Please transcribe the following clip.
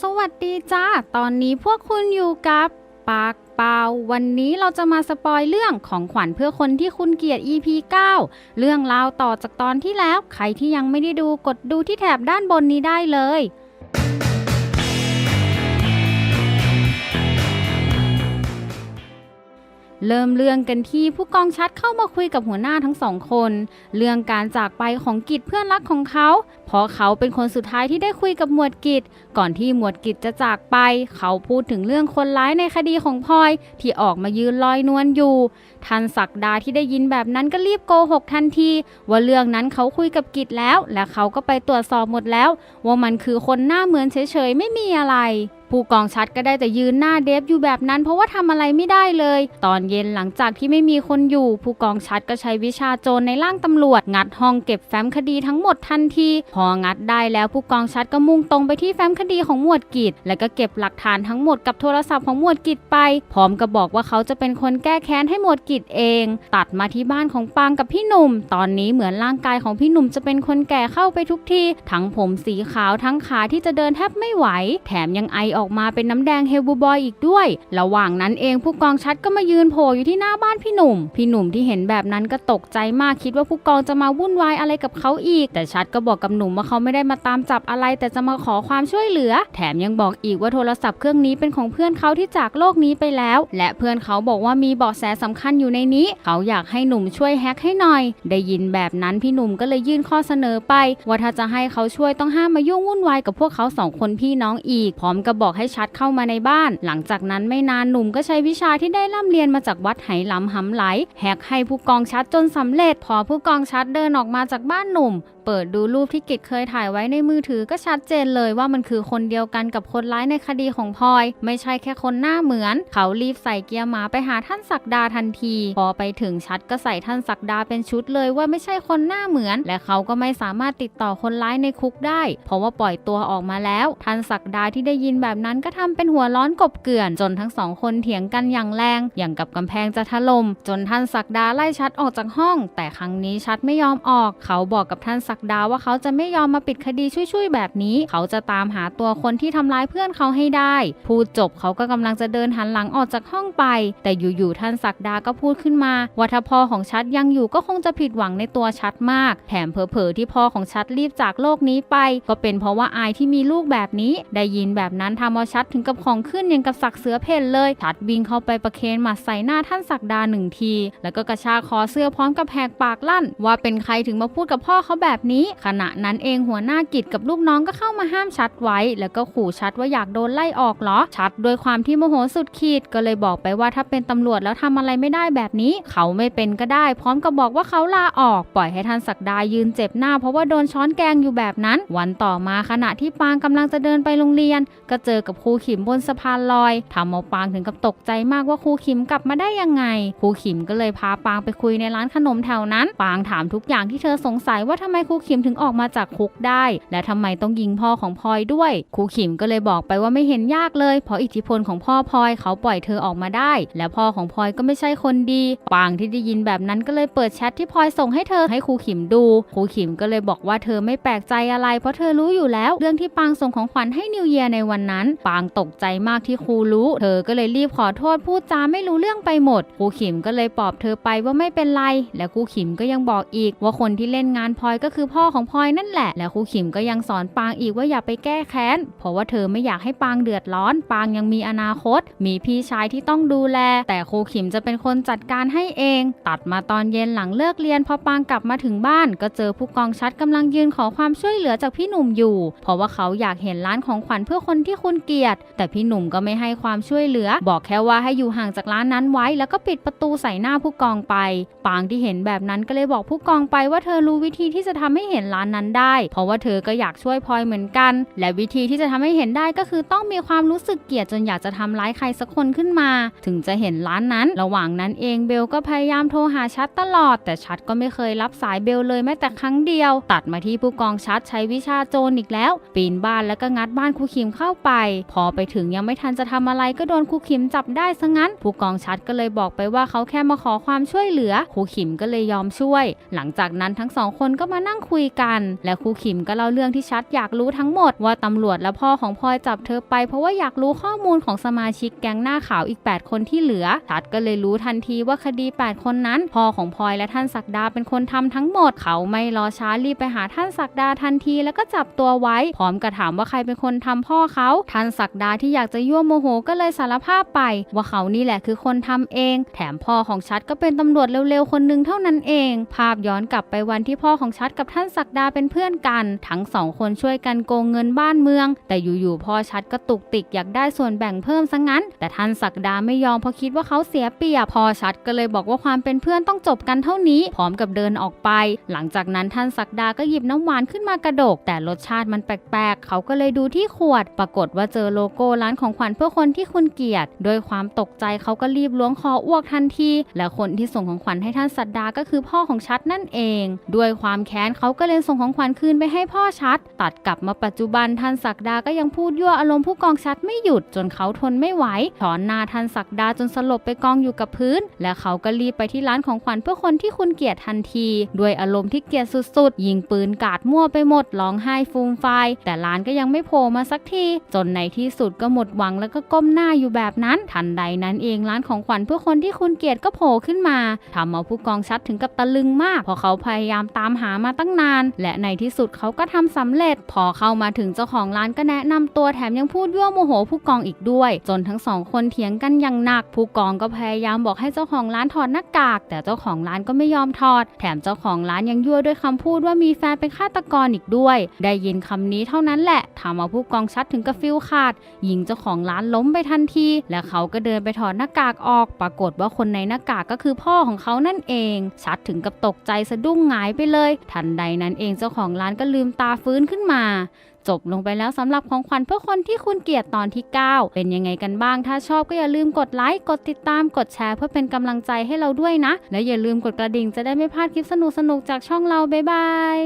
สวัสดีจ้า ตอนนี้พวกคุณอยู่กับปากเปล่าวันนี้เราจะมาสปอยเรื่องของขวัญเพื่อคนที่คุณเกลียด EP 9 เรื่องราวต่อจากตอนที่แล้ว ใครที่ยังไม่ได้ดูกดดูที่แถบด้านบนนี้ได้เลย เริ่มเรื่องกันที่ผู้กองชัดเข้ามาคุยกับหัวหน้าทั้งสองคน เรื่องการจากไปของกิจเพื่อนรักของเขา เพราะเขาเป็นคนสุดท้ายที่ได้คุยกับหมวดกิจ ก่อนที่หมวดกิจจะจากไป เขาพูดถึงเรื่องคนร้ายในคดีของพลอยที่ออกมายืนลอยนวลอยู่ทันศักดาที่ได้ยินแบบนั้นก็รีบโกหกทันที ว่าเรื่องนั้นเขาคุยกับกิจแล้ว และเขาก็ไปตรวจสอบหมดแล้ว ว่ามันคือคนหน้าเหมือนเฉยๆไม่มีอะไรผู้กองชัดก็ได้แต่ยืนหน้าเดฟอยู่แบบนั้น เพราะว่าทำอะไรไม่ได้เลย ตอนเย็นหลังจากที่ไม่มีคนอยู่ ผู้กองชัดก็ใช้วิชาโจรในร่างตำรวจ งัดห้องเก็บแฟ้มคดีทั้งหมดทันที พองัดได้แล้วผู้กองชัดก็มุ่งตรงไปที่แฟ้มคดีของหมวดกิจ แล้วก็เก็บหลักฐานทั้งหมดกับโทรศัพท์ของหมวดกิจไป พร้อมกับบอกว่าเขาจะเป็นคนแก้แค้นให้หมวดกิจเอง ตัดมาที่บ้านของปางกับพี่หนุ่ม ตอนนี้เหมือนร่างกายของพี่หนุ่มจะเป็นคนแก่เข้าไปทุกทีทั้งผมสีขาวทั้งขาที่จะเดินแทบไม่ไหว แถมยังไอออกอกมาเป็นน้ำแดงเฮลบูบอยอีกด้วย ระหว่างนั้นเองผู้กองชัดก็มายืนโผล่อยู่ที่หน้าบ้านพี่หนุ่ม พี่หนุ่มที่เห็นแบบนั้นก็ตกใจมากคิดว่าผู้กองจะมาวุ่นวายอะไรกับเขาอีก แต่ชัดก็บอกกับหนุ่มว่าเขาไม่ได้มาตามจับอะไร แต่จะมาขอความช่วยเหลือ แถมยังบอกอีกว่าโทรศัพท์เครื่องนี้เป็นของเพื่อนเขาที่จากโลกนี้ไปแล้ว และเพื่อนเขาบอกว่ามีเบาะแสสำคัญอยู่ในนี้ เขาอยากให้หนุ่มช่วยแฮ็กให้หน่อย ได้ยินแบบนั้นพี่หนุ่มก็เลยยื่นข้อเสนอไป ว่าถ้าจะให้เขาช่วยต้องห้ามมายุ่งวุ่นวายกับพวกเขาสองคนพี่น้องอีกพร้อมกับบอกอกให้ชัดเข้ามาในบ้าน หลังจากนั้นไม่นานหนุ่มก็ใช้วิชาที่ได้ร่ำเรียนมาจากวัดไหหลำหำไหลแฮกให้ผู้กองชัดจนสำเร็จ พอผู้กองชัดเดินออกมาจากบ้านหนุ่ม เปิดดูรูปที่กิจเคยถ่ายไว้ในมือถือก็ชัดเจนเลยว่ามันคือคนเดียวกันกับคนร้ายในคดีของพลอย ไม่ใช่แค่คนหน้าเหมือน เขารีบใส่เกียร์หมาไปหาท่านศักดาทันที พอไปถึงชัดก็ใส่ท่านศักดาเป็นชุดเลยว่าไม่ใช่คนหน้าเหมือน และเขาก็ไม่สามารถติดต่อคนร้ายในคุกได้ เพราะว่าปล่อยตัวออกมาแล้ว ท่านศักดาที่ได้ยินแบบนั้นก็ทำเป็นหัวร้อนกบเกลื่อน จนทั้งสองคนเถียงกันอย่างแรง อย่างกับกำแพงจะถล่มจนท่านศักดาไล่ชัดออกจากห้อง แต่ครั้งนี้ชัดไม่ยอมออก เขาบอกกับท่านศักดาว่าเขาจะไม่ยอมมาปิดคดีช่วยๆแบบนี้ เขาจะตามหาตัวคนที่ทำร้ายเพื่อนเขาให้ได้ พูดจบเขาก็กำลังจะเดินหันหลังออกจากห้องไป แต่อยู่ๆท่านศักดาก็พูดขึ้นมาว่าถ้าพ่อของชัดยังอยู่ก็คงจะผิดหวังในตัวชัดมาก แถมเผลอๆที่พ่อของชัดรีบจากโลกนี้ไป ก็เป็นเพราะว่าอายที่มีลูกแบบนี้ ได้ยินแบบนั้นทำเอาชัดถึงกับของขึ้นอย่างกับสักเสือเพ่นเลยชัดวิ่งเข้าไปประเคนหมัดใส่หน้าท่านศักดาหนึ่งที แล้วก็กระชากคอเสื้อพร้อมกับแหกปากลั่น ว่าเป็นใครถึงมาพูดกับพ่อเขาแบบนี้ ขณะนั้นเองหัวหน้ากิจกับลูกน้องก็เข้ามาห้ามชัดไว้ แล้วก็ขู่ชัดว่าอยากโดนไล่ออกเหรอ ชัดด้วยความที่โมโหสุดขีดก็เลยบอกไปว่าถ้าเป็นตำรวจแล้วทำอะไรไม่ได้แบบนี้ เขาไม่เป็นก็ได้ พร้อมกับบอกว่าเขาลาออก ปล่อยให้ท่านศักดายืนเจ็บหน้า เพราะว่าโดนช้อนแกงอยู่แบบนั้น วันต่อมาขณะที่ปางกำลังจะเดินไปโรงเรียน ก็เจออกับครูขิมบนสะพานลอยทำเอาปางถึงกับตกใจมากว่าครูขิมกลับมาได้ยังไงครูขิมก็เลยพาปางไปคุยในร้านขนมแถวนั้นปางถามทุกอย่างที่เธอสงสัยว่าทำไมครูขิมถึงออกมาจากคุกได้ และทำไมต้องยิงพ่อของพลอยด้วยครูขิมก็เลยบอกไปว่าไม่เห็นยากเลย เพราะอิทธิพลของพ่อพลอยเขาปล่อยเธอออกมาได้ และพ่อของพลอยก็ไม่ใช่คนดีปางที่ได้ยินแบบนั้นก็เลยเปิดแชทที่พลอยส่งให้เธอให้ครูขิมดูครูขิมก็เลยบอกว่าเธอไม่แปลกใจอะไร เพราะเธอรู้อยู่แล้วเรื่องที่ปางส่งของขวัญให้นิวเยียร์ในวันนั้นปางตกใจมากที่ครูรู้ เธอก็เลยรีบขอโทษพูดจาไม่รู้เรื่องไปหมดครูขิมก็เลยปลอบเธอไปว่าไม่เป็นไร และครูขิมก็ยังบอกอีก ว่าคนที่เล่นงานพลอยก็คือพ่อของพลอยนั่นแหละ และครูขิมก็ยังสอนปางอีกว่าอย่าไปแก้แค้น เพราะว่าเธอไม่อยากให้ปางเดือดร้อน ปางยังมีอนาคต มีพี่ชายที่ต้องดูแล แต่ครูขิมจะเป็นคนจัดการให้เอง ตัดมาตอนเย็นหลังเลิกเรียนพอปางกลับมาถึงบ้าน ก็เจอผู้กองชัดกำลังยืนขอความช่วยเหลือจากพี่หนุ่มอยู่ เพราะว่าเขาอยากเห็นร้านของขวัญเพื่อคนที่คุณเกียดแต่พี่หนุ่มก็ไม่ให้ความช่วยเหลือ บอกแค่ว่าให้อยู่ห่างจากร้านนั้นไว้ แล้วก็ปิดประตูใส่หน้าผู้กองไป ปางที่เห็นแบบนั้นก็เลยบอกผู้กองไปว่าเธอรู้วิธีที่จะทำให้เห็นร้านนั้นได้ เพราะว่าเธอก็อยากช่วยพลอยเหมือนกัน และวิธีที่จะทำให้เห็นได้ก็คือต้องมีความรู้สึกเกลียดจนอยากจะทำร้ายใครสักคนขึ้นมา ถึงจะเห็นร้านนั้น ระหว่างนั้นเองเบลก็พยายามโทรหาชัดตลอด แต่ชัดก็ไม่เคยรับสายเบลเลยแม้แต่ครั้งเดียว ตัดมาที่ผู้กองชัดใช้วิชาโจรอีกแล้ว ปีนบ้านแล้วก็งัดบ้านครูคิมเข้าไปพอไปถึงยังไม่ทันจะทำอะไรก็โดนครูขิมจับได้ซะงั้น ผู้กองชัดก็เลยบอกไปว่าเขาแค่มาขอความช่วยเหลือครูขิมก็เลยยอมช่วย หลังจากนั้นทั้งสองคนก็มานั่งคุยกัน และครูขิมก็เล่าเรื่องที่ชัดอยากรู้ทั้งหมด ว่าตำรวจและพ่อของพลอยจับเธอไป เพราะว่าอยากรู้ข้อมูลของสมาชิกแก๊งหน้าขาวอีก 8 คนที่เหลือชัดก็เลยรู้ทันทีว่าคดี 8 คนนั้น พ่อของพลอยและท่านศักดาเป็นคนทำทั้งหมด เขาไม่รอช้ารีบไปหาท่านศักดาทันที แล้วก็จับตัวไว้ พร้อมกับถามว่าใครเป็นคนทำพ่อเขาทานศักดาที่อยากจะยั่วโมโหก็เลยสารภาพไป ว่าเขานี่แหละคือคนทำเอง แถมพ่อของชัดก็เป็นตำรวจเร็วๆคนหนึ่งเท่านั้นเอง ภาพย้อนกลับไปวันที่พ่อของชัดกับท่านศักดาเป็นเพื่อนกัน ทั้งสองคนช่วยกันโกงเงินบ้านเมือง แต่อยู่ๆพ่อชัดก็ตุกติกอยากได้ส่วนแบ่งเพิ่มซะงั้น แต่ท่านศักดาไม่ยอมเพราะคิดว่าเขาเสียเปรียบพ่อชัดก็เลยบอกว่าความเป็นเพื่อนต้องจบกันเท่านี้ พร้อมกับเดินออกไป หลังจากนั้นท่านศักดาก็หยิบน้ำหวานขึ้นมากระดก แต่รสชาติมันแปลกๆ เขาก็เลยดูที่ขวด ปรากฏว่าเจอโลโก้ร้านของขวัญเพื่อคนที่คุณเกลียดโดยความตกใจเขาก็รีบล้วงคออ้วกทันที และคนที่ส่งของขวัญให้ท่านศักดาก็คือพ่อของชัดนั่นเอง ด้วยความแค้นเขาก็เลยส่งของขวัญคืนไปให้พ่อชัด ตัดกลับมาปัจจุบันท่านศักดาก็ยังพูดยั่วอารมณ์ผู้กองชัดไม่หยุดจนเขาทนไม่ไหวถอนหน้าท่านศักดาจนสลบไปกองอยู่กับพื้น และเขาก็รีบไปที่ร้านของขวัญเพื่อคนที่คุณเกลียดทันที ด้วยอารมณ์ที่เกลียดสุดๆ ยิงปืนกาดมั่วไปหมดร้องไห้ฟูมไฟแต่ร้านก็ยังไม่โผล่มาสักที จนในที่สุดก็หมดหวังแล้วก็ก้มหน้าอยู่แบบนั้นทันใดนั้นเองร้านของขวัญเพื่อคนที่คุณเกลียดก็โผล่ขึ้นมาทำเอาผู้กองชัดถึงกับตะลึงมากเพราะเขาพยายามตามหามาตั้งนาน และในที่สุดเขาก็ทำสำเร็จ พอเข้ามาถึงเจ้าของร้านก็แนะนำตัวแถมยังพูดยั่วโมโหผู้กองอีกด้วย จนทั้งสองคนเถียงกันอย่างหนัก ผู้กองก็พยายามบอกให้เจ้าของร้านถอดหน้ากาก แต่เจ้าของร้านก็ไม่ยอมถอด แถมเจ้าของร้านยังยั่วด้วยคำพูดว่ามีแฟนเป็นฆาตกรอีกด้วย ได้ยินคำนี้เท่านั้นแหละทำเอาผู้กองชัดถึงกับฟิลขาดยิงเจ้าของร้านล้มไปทันที และเขาก็เดินไปถอดหน้ากากออก ปรากฏว่าคนในหน้ากากก็คือพ่อของเขานั่นเอง ชัดถึงกับตกใจสะดุ้งหงายไปเลย ทันใดนั้นเองเจ้าของร้านก็ลืมตาฟื้นขึ้นมาจบลงไปแล้วสำหรับของขวัญเพื่อคนที่คุณเกลียดตอนที่ 9 เป็นยังไงกันบ้าง ถ้าชอบก็อย่าลืมกดไลค์ กดติดตาม กดแชร์เพื่อเป็นกำลังใจให้เราด้วยนะ และอย่าลืมกดกระดิ่งจะได้ไม่พลาดคลิปสนุกๆจากช่องเรา บ๊ายบาย